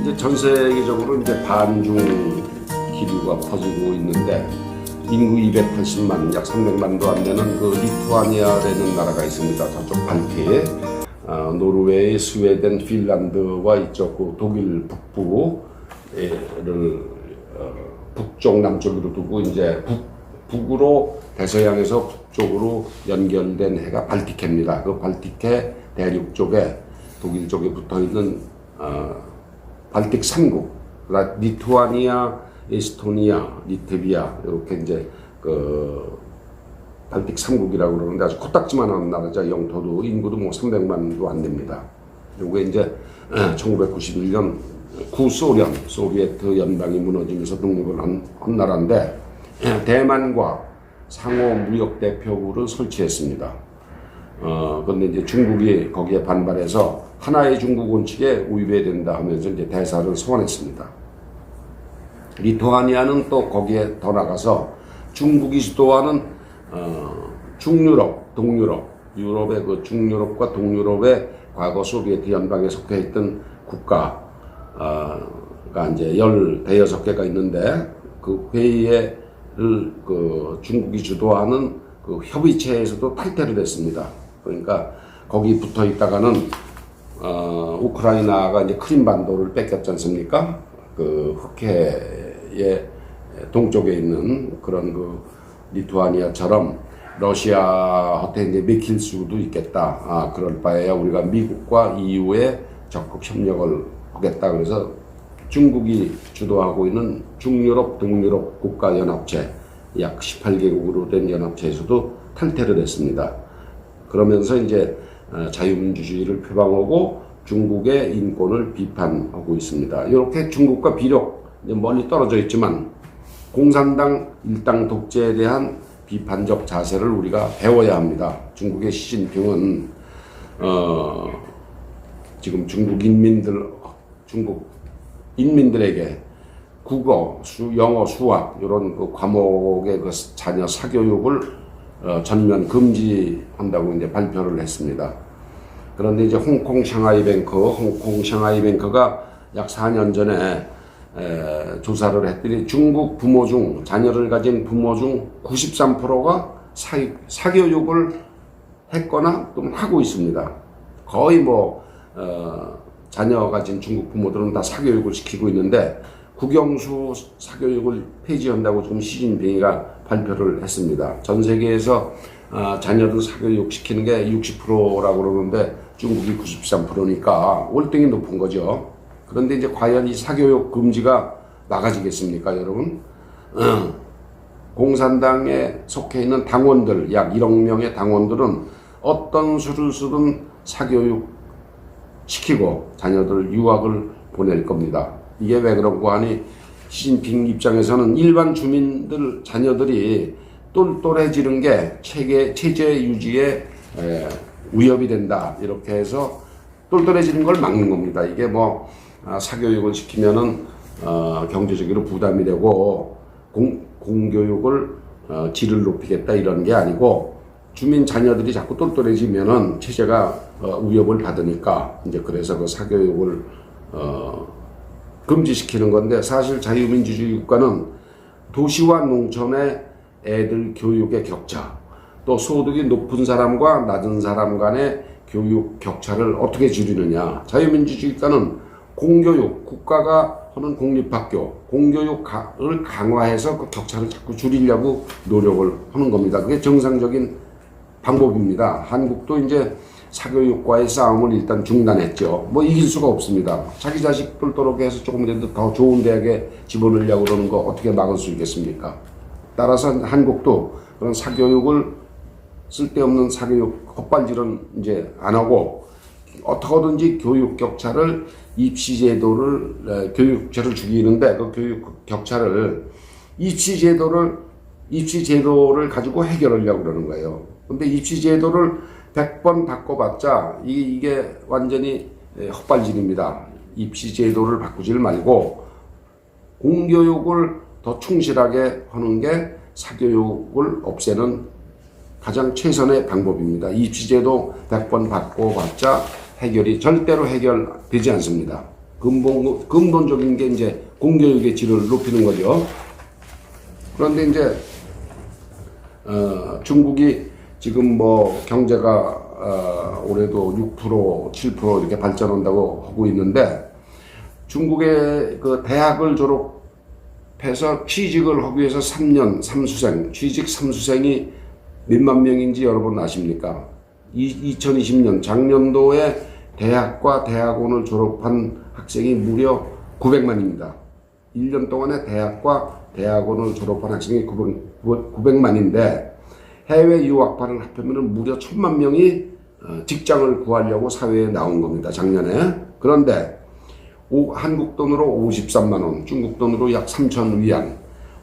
이제 전 세계적으로 이제 반중 기류가 퍼지고 있는데 인구 280만, 약 300만도 안 되는 그 리투아니아라는 나라가 있습니다. 저쪽 발트에 어, 노르웨이, 스웨덴, 핀란드와 이쪽 그 독일 북부를 어, 북쪽 남쪽으로 두고 이제 북, 북으로 대서양에서 북쪽으로 연결된 해가 발티케입니다. 그 발티케 대륙 쪽에 독일 쪽에 붙어 있는 어, 발틱 3국, 그러니까 리투아니아, 에스토니아, 리트비아 이렇게 이제 그 발틱 3국이라고 그러는데 아주 코딱지만한 나라죠. 영토도 인구도 뭐 300만도 안 됩니다. 요게 이제 1991년 구소련 소비에트 연방이 무너지면서 독립을 한, 한 나라인데 대만과 상호 무역 대표부를 설치했습니다. 어, 근데 이제 중국이 거기에 반발해서 하나의 중국 원칙에 위배된다 하면서 이제 대사를 소환했습니다. 리투아니아는 또 거기에 더 나가서 중국이 주도하는 어, 중유럽, 동유럽, 유럽의 그 중유럽과 동유럽의 과거 소비에트 연방에 속해 있던 국가가 이제 열 대여섯 개가 있는데 그 회의에 그 중국이 주도하는 그 협의체에서도 탈퇴를 했습니다. 그러니까 거기 붙어 있다가는 어, 우크라이나가 이제 크림반도를 뺏겼지 않습니까? 그 흑해의 동쪽에 있는 그런 그 리투아니아처럼 러시아한테 이제 맥힐 수도 있겠다. 아, 그럴 바에야 우리가 미국과 EU에 적극 협력을 하겠다. 그래서 중국이 주도하고 있는 중유럽, 동유럽 국가연합체 약 18개국으로 된 연합체에서도 탈퇴를 했습니다. 그러면서 이제 어, 자유민주주의를 표방하고 중국의 인권을 비판하고 있습니다. 이렇게 중국과 비록 멀리 떨어져 있지만 공산당 일당 독재에 대한 비판적 자세를 우리가 배워야 합니다. 중국의 시진핑은 어, 지금 중국 인민들 중국 인민들에게 국어, 수, 영어, 수학 이런 그 과목의 그 자녀 사교육을 어, 전면 금지한다고 이제 발표를 했습니다. 그런데 이제 홍콩 샹하이 뱅크, 홍콩 샹하이 뱅크가 약 4년 전에 에, 조사를 했더니 중국 부모 중 자녀를 가진 부모 중 93%가 사, 사교육을 했거나 또는 하고 있습니다. 거의 뭐 어, 자녀 가진 중국 부모들은 다 사교육을 시키고 있는데 국영수 사교육을 폐지한다고 지금 시진핑이가 발표를 했습니다. 전 세계에서 어, 자녀들 사교육 시키는 게 60%라고 그러는데 중국이 93%니까 월등히 높은 거죠. 그런데 이제 과연 이 사교육 금지가 나가지겠습니까, 여러분? 어, 공산당에 속해 있는 당원들, 약 1억 명의 당원들은 어떤 수를 쓰든 사교육 시키고 자녀들 유학을 보낼 겁니다. 이게 왜 그런고 하니 시진핑 입장에서는 일반 주민들 자녀들이 똘똘해지는 게 체계 체제 유지에 에, 위협이 된다 이렇게 해서 똘똘해지는 걸 막는 겁니다. 이게 뭐 아, 사교육을 시키면은 어, 경제적으로 부담이 되고 공, 공교육을 어, 질을 높이겠다 이런 게 아니고 주민 자녀들이 자꾸 똘똘해지면은 체제가 어, 위협을 받으니까 이제 그래서 그 사교육을 어, 금지시키는 건데 사실 자유민주주의 국가는 도시와 농촌의 애들 교육의 격차 또 소득이 높은 사람과 낮은 사람 간의 교육 격차를 어떻게 줄이느냐. 자유민주주의 국가는 공교육 국가가 하는 공립학교 공교육을 강화해서 그 격차를 자꾸 줄이려고 노력을 하는 겁니다. 그게 정상적인 방법입니다. 한국도 이제 사교육과의 싸움을 일단 중단했죠. 뭐 이길 수가 없습니다. 자기 자식 똘똘하게 해서 조금이라도 더 좋은 대학에 집어넣으려고 그러는 거 어떻게 막을 수 있겠습니까? 따라서 한국도 그런 사교육을 쓸데없는 사교육 헛발질은 이제 안 하고 어떻게든지 교육 격차를 입시 제도를 교육제를 죽이는데 그 교육 격차를 입시 제도를 입시 제도를 가지고 해결하려고 그러는 거예요. 근데 입시 제도를 100번 바꿔봤자 이게, 완전히 헛발질입니다. 입시 제도를 바꾸질 말고 공교육을 더 충실하게 하는 게 사교육을 없애는 가장 최선의 방법입니다. 입시 제도 100번 바꿔봤자 해결이 절대로 해결되지 않습니다. 근본, 근본적인 게 이제 공교육의 질을 높이는 거죠. 그런데 이제 어, 중국이 지금 뭐 경제가 어, 올해도 6% 7% 이렇게 발전한다고 하고 있는데 중국의 그 대학을 졸업해서 취직을 하기 위해서 3년 삼수생 취직 삼수생이 몇만 명인지 여러분 아십니까? 이, 2020년 작년도에 대학과 대학원을 졸업한 학생이 무려 900만입니다. 1년 동안에 대학과 대학원을 졸업한 학생이 900, 900만인데 해외 유학파를 합하면 무려 1000만 명이 어, 직장을 구하려고 사회에 나온 겁니다. 작년에. 그런데 오- 한국 돈으로 53만 원, 중국 돈으로 약 3천 위안,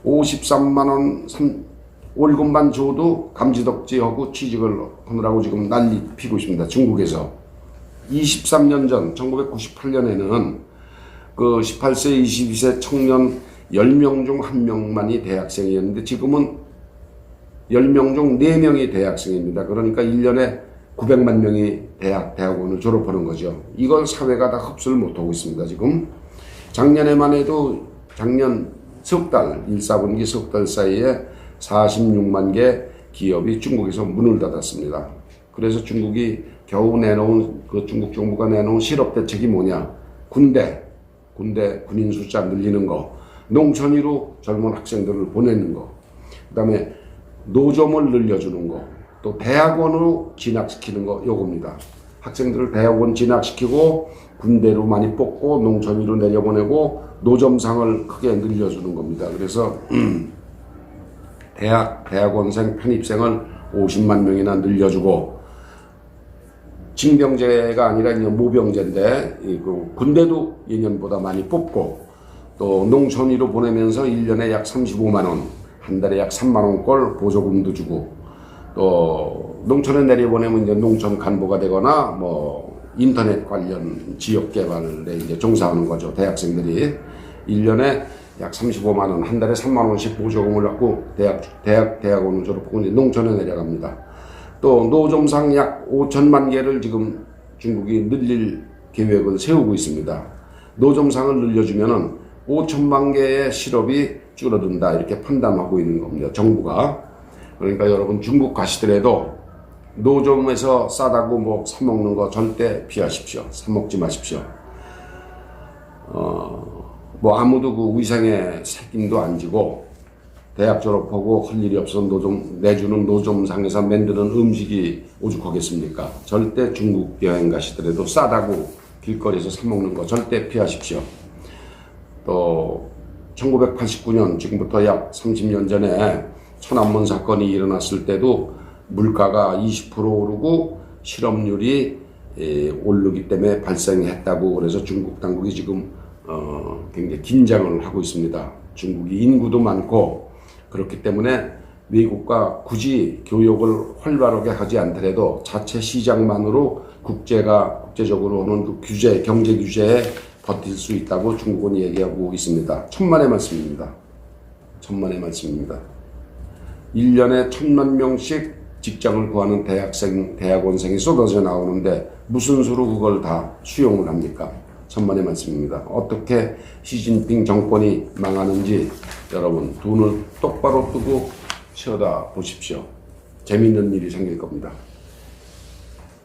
53만 원 삼- 월급만 줘도 감지덕지하고 취직을 하느라고 지금 난리 피고 있습니다. 중국에서. 23년 전 1998년에는 그 18세, 22세 청년 10명 중 1명만이 대학생이었는데 지금은 10명 중 4명이 대학생입니다. 그러니까 1년에 900만 명이 대학, 대학원을 졸업하는 거죠. 이걸 사회가 다 흡수를 못하고 있습니다. 지금 작년에만 해도 작년 석 달, 1, 4분기 석 달 사이에 46만 개 기업이 중국에서 문을 닫았습니다. 그래서 중국이 겨우 내놓은 그 중국 정부가 내놓은 실업 대책이 뭐냐? 군대, 군대 군인 숫자 늘리는 거, 농촌으로 젊은 학생들을 보내는 거, 그 다음에 노점을 늘려주는 거, 또 대학원으로 진학시키는 거 요겁니다. 학생들을 대학원 진학시키고 군대로 많이 뽑고 농촌으로 내려보내고 노점상을 크게 늘려주는 겁니다. 그래서 대학 대학원생 편입생을 50만 명이나 늘려주고 징병제가 아니라 이제 모병제인데 이그 군대도 예년보다 많이 뽑고 또 농촌위로 보내면서 1년에 약 35만 원, 한 달에 약 3만 원꼴 보조금도 주고 또 농촌에 내려보내면 이제 농촌 간부가 되거나 뭐 인터넷 관련 지역 개발에 이제 종사하는 거죠. 대학생들이 1년에 약 35만 원, 한 달에 3만 원씩 보조금을 받고 대학 대학 대학원을 졸업하고 이제 농촌에 내려갑니다. 또 노점상 약 5천만 개를 지금 중국이 늘릴 계획을 세우고 있습니다. 노점상을 늘려주면은 5천만 개의 실업이 줄어든다 이렇게 판단하고 있는 겁니다. 정부가 그러니까 여러분 중국 가시더라도 노점에서 싸다고 뭐 사먹는 거 절대 피하십시오. 사먹지 마십시오. 어, 뭐 아무도 그 위생에 책임도 안 지고 대학 졸업하고 할 일이 없어 노점 내주는 노점상에서 만드는 음식이 오죽하겠습니까? 절대 중국 여행 가시더라도 싸다고 길거리에서 사 먹는 거 절대 피하십시오. 또 1989년 지금부터 약 30년 전에 천안문 사건이 일어났을 때도 물가가 20% 오르고 실업률이 에, 오르기 때문에 발생했다고 그래서 중국 당국이 지금 어, 굉장히 긴장을 하고 있습니다. 중국이 인구도 많고 그렇기 때문에 미국과 굳이 교역을 활발하게 하지 않더라도 자체 시장만으로 국제가 국제적으로 오는 그 규제, 경제 규제에 버틸 수 있다고 중국은 얘기하고 있습니다. 천만의 말씀입니다. 천만의 말씀입니다. 1년에 천만 명씩 직장을 구하는 대학생, 대학원생이 쏟아져 나오는데 무슨 수로 그걸 다 수용을 합니까? 천만의 말씀입니다. 어떻게 시진핑 정권이 망하는지 여러분 눈을 똑바로 뜨고 쳐다 보십시오. 재밌는 일이 생길 겁니다.